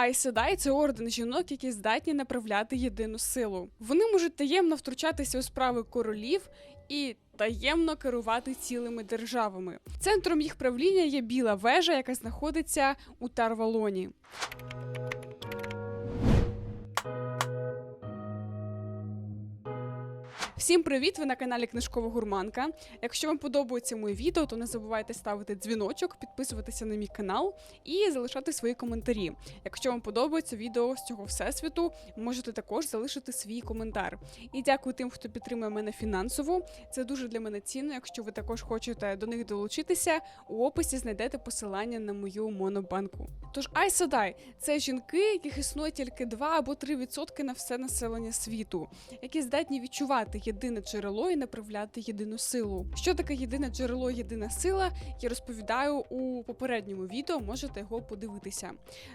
Айседай це орден жінок, які здатні направляти єдину силу. Вони можуть таємно втручатися у справи королів і таємно керувати цілими державами. Центром їх правління є біла вежа, яка знаходиться у Тарвалоні. Всім привіт! Ви на каналі Книжкова Гурманка. Якщо вам подобається моє відео, то не забувайте ставити дзвіночок, підписуватися на мій канал і залишати свої коментарі. Якщо вам подобається відео з цього всесвіту, можете також залишити свій коментар. І дякую тим, хто підтримує мене фінансово. Це дуже для мене цінно. Якщо ви також хочете до них долучитися, у описі знайдете посилання на мою монобанку. Тож Айсадай це жінки, яких існує тільки 2 або 3% на все населення світу, які здатні відчувати єдине джерело і направляти єдину силу. Що таке єдине джерело, єдина сила? Я розповідаю у попередньому відео, можете його подивитися.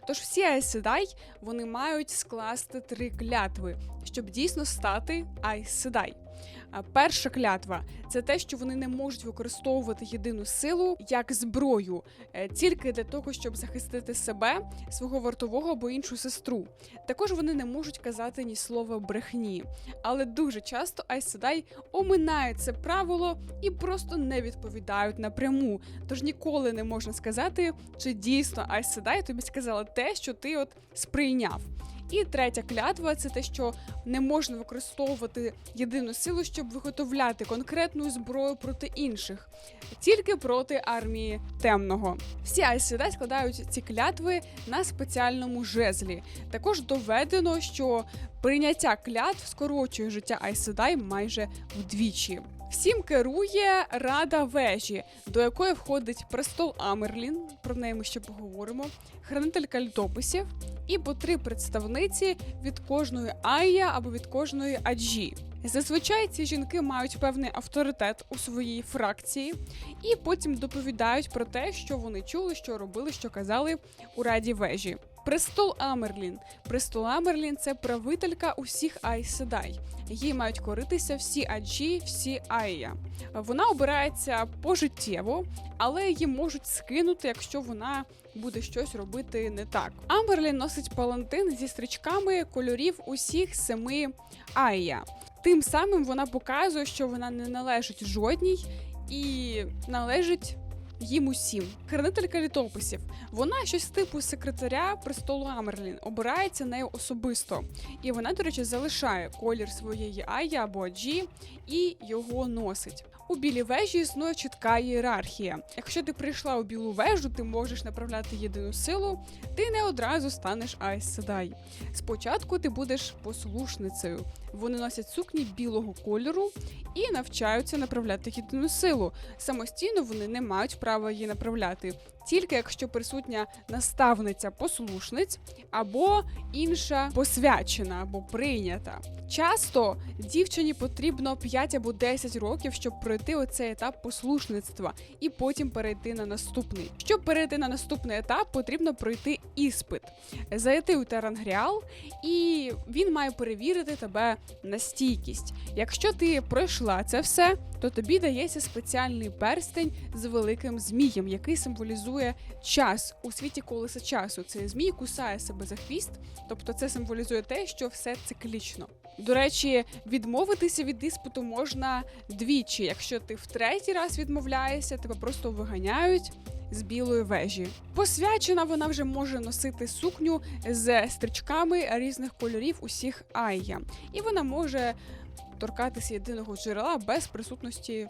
Тож всі Айседай вони мають скласти три клятви, щоб дійсно стати Айседай. Перша клятва це те, що вони не можуть використовувати єдину силу як зброю, е, тільки для того, щоб захистити себе, свого вартового або іншу сестру. Також вони не можуть казати ні слова брехні, але дуже часто Айседай оминають це правило і просто не відповідають напряму. Тож ніколи не можна сказати, чи дійсно Айседай тобі сказала те, що ти от сприйняв. І третя клятва це те, що не можна використовувати єдину силу, щоб виготовляти конкретну зброю проти інших, тільки проти армії темного. Всі Айседай складають ці клятви на спеціальному жезлі. Також доведено, що прийняття клятв скорочує життя Айседай майже вдвічі. Всім керує Рада вежі, до якої входить престол Амерлін. Про неї ми ще поговоримо, хранителька літописів і по три представниці від кожної Айя або від кожної Аджі. Зазвичай ці жінки мають певний авторитет у своїй фракції, і потім доповідають про те, що вони чули, що робили, що казали у раді вежі. Престол Амерлін. Престол Амерлін це правителька усіх Айседай. Їй мають коритися всі аджі, всі айя. Вона обирається пожиттєво, але її можуть скинути, якщо вона буде щось робити не так. Амберлін носить палантин зі стрічками кольорів усіх семи айя. Тим самим вона показує, що вона не належить жодній і належить їм усім. Хранителька літописів. Вона щось типу секретаря престолу Амерлін, обирається нею особисто. І вона, до речі, залишає колір своєї Айя або Аджі і його носить. У білій вежі існує чітка ієрархія. Якщо ти прийшла у білу вежу, ти можеш направляти єдину силу, ти не одразу станеш Айс Седай. Спочатку ти будеш послушницею. Вони носять сукні білого кольору і навчаються направляти єдину силу. Самостійно вони не мають права її направляти, тільки якщо присутня наставниця послушниць або інша посвячена або прийнята. Часто дівчині потрібно 5 або 10 років, щоб пройти оцей етап послушництва і потім перейти на наступний. Щоб перейти на наступний етап, потрібно пройти іспит, зайти у Тарангріал, і він має перевірити тебе на стійкість. Якщо ти пройшла це все, то тобі дається спеціальний перстень з великим змієм, який символізує час у світі колеса часу. Цей змій кусає себе за хвіст, тобто це символізує те, що все циклічно. До речі, відмовитися від іспиту можна двічі. Якщо ти в третій раз відмовляєшся, тебе просто виганяють. З білої вежі посвячена вона вже може носити сукню з стрічками різних кольорів усіх айя, і вона може торкатися єдиного джерела без присутності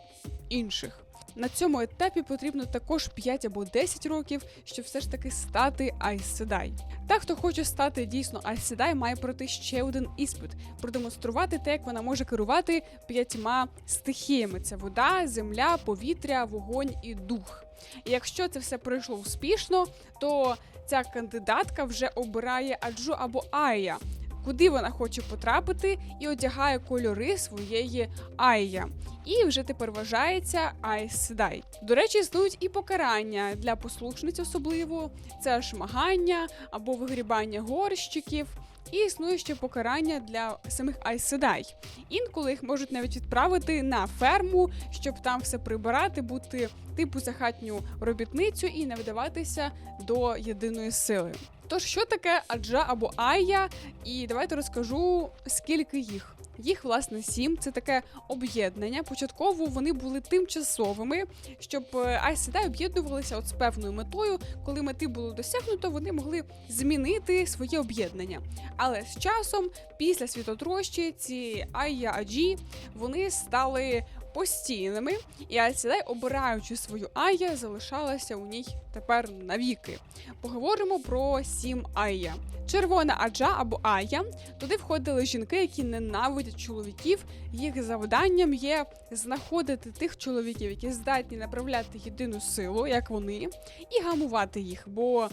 інших. На цьому етапі потрібно також 5 або 10 років, щоб все ж таки стати Айседай. Та, хто хоче стати дійсно Айседай, має пройти ще один іспит, продемонструвати те, як вона може керувати п'ятьма стихіями: це вода, земля, повітря, вогонь і дух. І якщо це все пройшло успішно, то ця кандидатка вже обирає аджу або Айя, куди вона хоче потрапити, і одягає кольори своєї Айя. І вже тепер вважається Айседай. До речі, існують і покарання для послушниць, особливо це шмагання або вигрібання горщиків. І існує ще покарання для самих Айседай. Інколи їх можуть навіть відправити на ферму, щоб там все прибирати, бути типу за хатню робітницю і не вдаватися до єдиної сили. Тож, що таке аджа або айя? І давайте розкажу, скільки їх. Їх власне сім. Це таке об'єднання. Початково вони були тимчасовими, щоб е, Айседай об'єднувалися от з певною метою. Коли мети було досягнуто, вони могли змінити своє об'єднання. Але з часом, після світотрощі, ці айя аджі вони стали постійними, і Айседай, обираючи свою айя, залишалася у ній тепер навіки. Поговоримо про сім айя. Червона аджа або айя. Туди входили жінки, які ненавидять чоловіків. Їх завданням є знаходити тих чоловіків, які здатні направляти єдину силу, як вони, і гамувати їх. Бо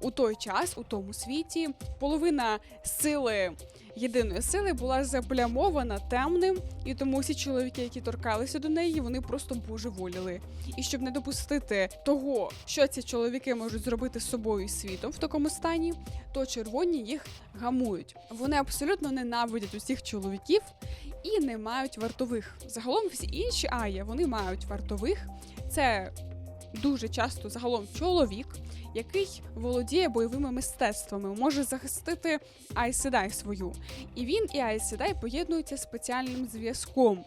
у той час, у тому світі, половина сили єдиної сили була заплямована темним, і тому всі чоловіки, які торкалися до неї, вони просто божеволіли. І щоб не допустити того, що ці чоловіки можуть зробити з собою і світом в такому стані, то червоні їх гамують. Вони абсолютно ненавидять усіх чоловіків і не мають вартових. Загалом всі інші ая вони мають вартових. Це дуже часто загалом чоловік, який володіє бойовими мистецтвами, може захистити Айседай свою. І він і Айседай поєднуються спеціальним зв'язком,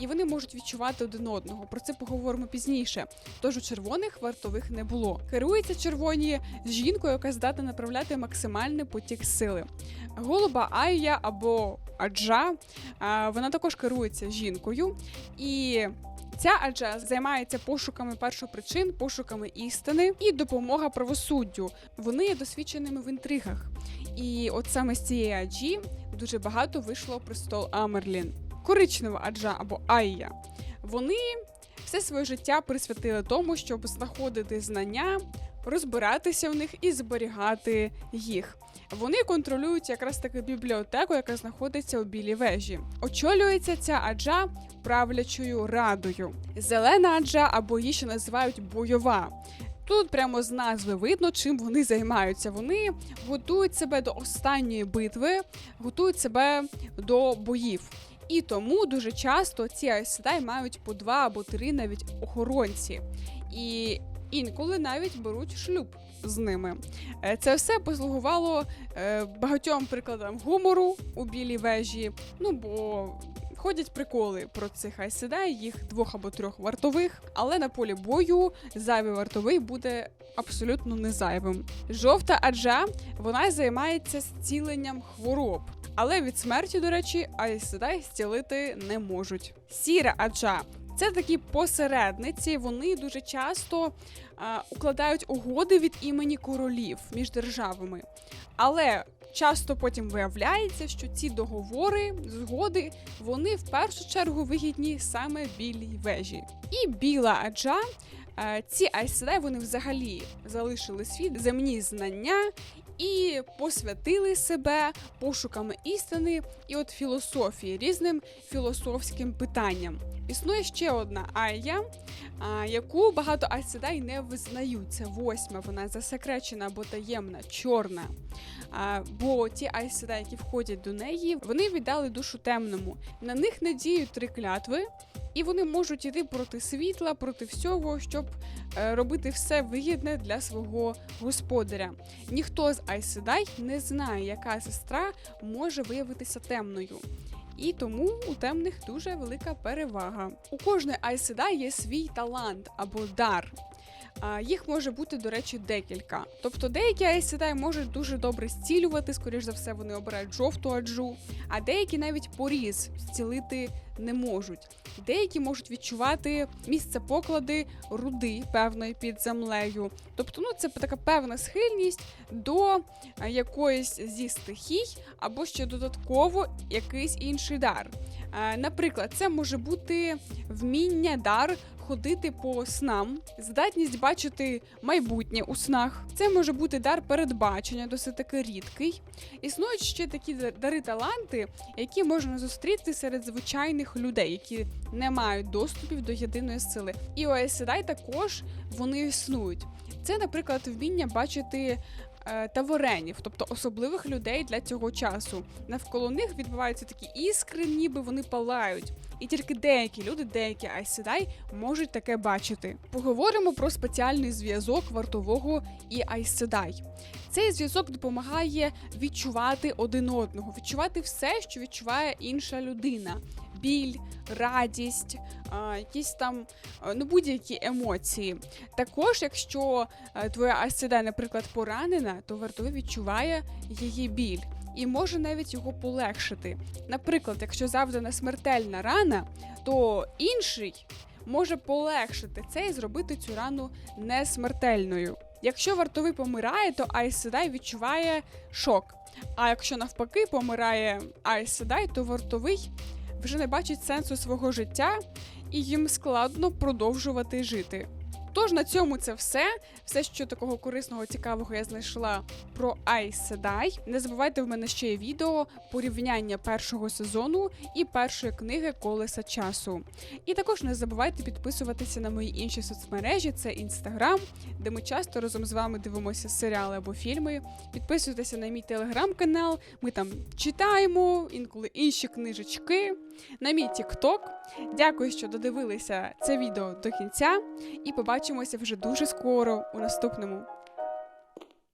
і вони можуть відчувати один одного. Про це поговоримо пізніше. Тож у червоних вартових не було. Керуються червоні жінкою, яка здатна направляти максимальний потік сили. Голуба Айя або Аджа, вона також керується жінкою і. Ця аджа займається пошуками першопричин, пошуками істини і допомога правосуддю. Вони є досвідченими в інтригах. І от саме з цієї аджі дуже багато вийшло престол Амерлін. Коричнева аджа або Айя. Вони все своє життя присвятили тому, щоб знаходити знання, розбиратися в них і зберігати їх. Вони контролюють якраз таки бібліотеку, яка знаходиться у білій вежі. Очолюється ця аджа правлячою радою. Зелена аджа або її ще називають бойова. Тут прямо з назви видно, чим вони займаються. Вони готують себе до останньої битви, готують себе до боїв. І тому дуже часто ці айседай мають по два або три навіть охоронці. І інколи навіть беруть шлюб з ними. Е, Це все послугувало е, багатьом прикладам гумору у білій вежі. Ну бо ходять приколи про цих айседай, їх двох або трьох вартових, але на полі бою зайвий вартовий буде абсолютно не зайвим. Жовта аджа вона займається зціленням хвороб. Але від смерті, до речі, айседай зцілити не можуть. Сіра аджа це такі посередниці. Вони дуже часто а, укладають угоди від імені королів між державами. Але часто потім виявляється, що ці договори, згоди, вони в першу чергу вигідні саме білій вежі. І біла аджа. Ці айседай вони взагалі залишили світ земні знання і посвятили себе пошуками істини і от філософії різним філософським питанням. Існує ще одна айя, яку багато айседай не визнають. Це восьма, вона засекречена або таємна, чорна. Бо ті айседай, які входять до неї, вони віддали душу темному. На них не діють три клятви. І вони можуть іти проти світла, проти всього, щоб е, робити все вигідне для свого господаря. Ніхто з Айседай не знає, яка сестра може виявитися темною. І тому у темних дуже велика перевага. У кожної айседа є свій талант або дар. Їх може бути, до речі, декілька. Тобто деякі Айседай можуть дуже добре зцілювати, скоріш за все, вони обирають жовту аджу, а деякі навіть поріз зцілити не можуть. Деякі можуть відчувати місце поклади руди певної під землею. Тобто, ну це така певна схильність до е, якоїсь зі стихій, або ще додатково якийсь інший дар. Е, Наприклад, це може бути вміння дар ходити по снам, здатність бачити майбутнє у снах. Це може бути дар передбачення, досить таки рідкий. Існують ще такі дари таланти, які можна зустріти серед звичайних людей, які не мають доступів до єдиної сили. І Sedai також вони існують. Це, наприклад, вміння бачити е, таворенів, тобто особливих людей для цього часу. Навколо них відбуваються такі іскри, ніби вони палають. І тільки деякі люди, деякі айседай можуть таке бачити. Поговоримо про спеціальний зв'язок вартового і айседай. Цей зв'язок допомагає відчувати один одного, відчувати все, що відчуває інша людина: біль, радість, якісь там ну будь-які емоції. Також, якщо е, твоя айседай, наприклад, поранена, то вартовий відчуває її біль. І може навіть його полегшити. Наприклад, якщо завдана смертельна рана, то інший може полегшити це і зробити цю рану несмертельною. Якщо вартовий помирає, то Айседай відчуває шок. А якщо навпаки помирає Айседай, то вартовий вже не бачить сенсу свого життя і їм складно продовжувати жити. Тож на цьому це все. Все, що такого корисного, цікавого я знайшла про Sedai. Не забувайте, в мене ще є відео порівняння першого сезону і першої книги Колеса часу. І також не забувайте підписуватися на мої інші соцмережі, це інстаграм, де ми часто разом з вами дивимося серіали або фільми. Підписуйтеся на мій телеграм-канал, ми там читаємо інколи інші книжечки. На мій тікток. Дякую, що додивилися це відео до кінця, і побачимося вже дуже скоро у наступному.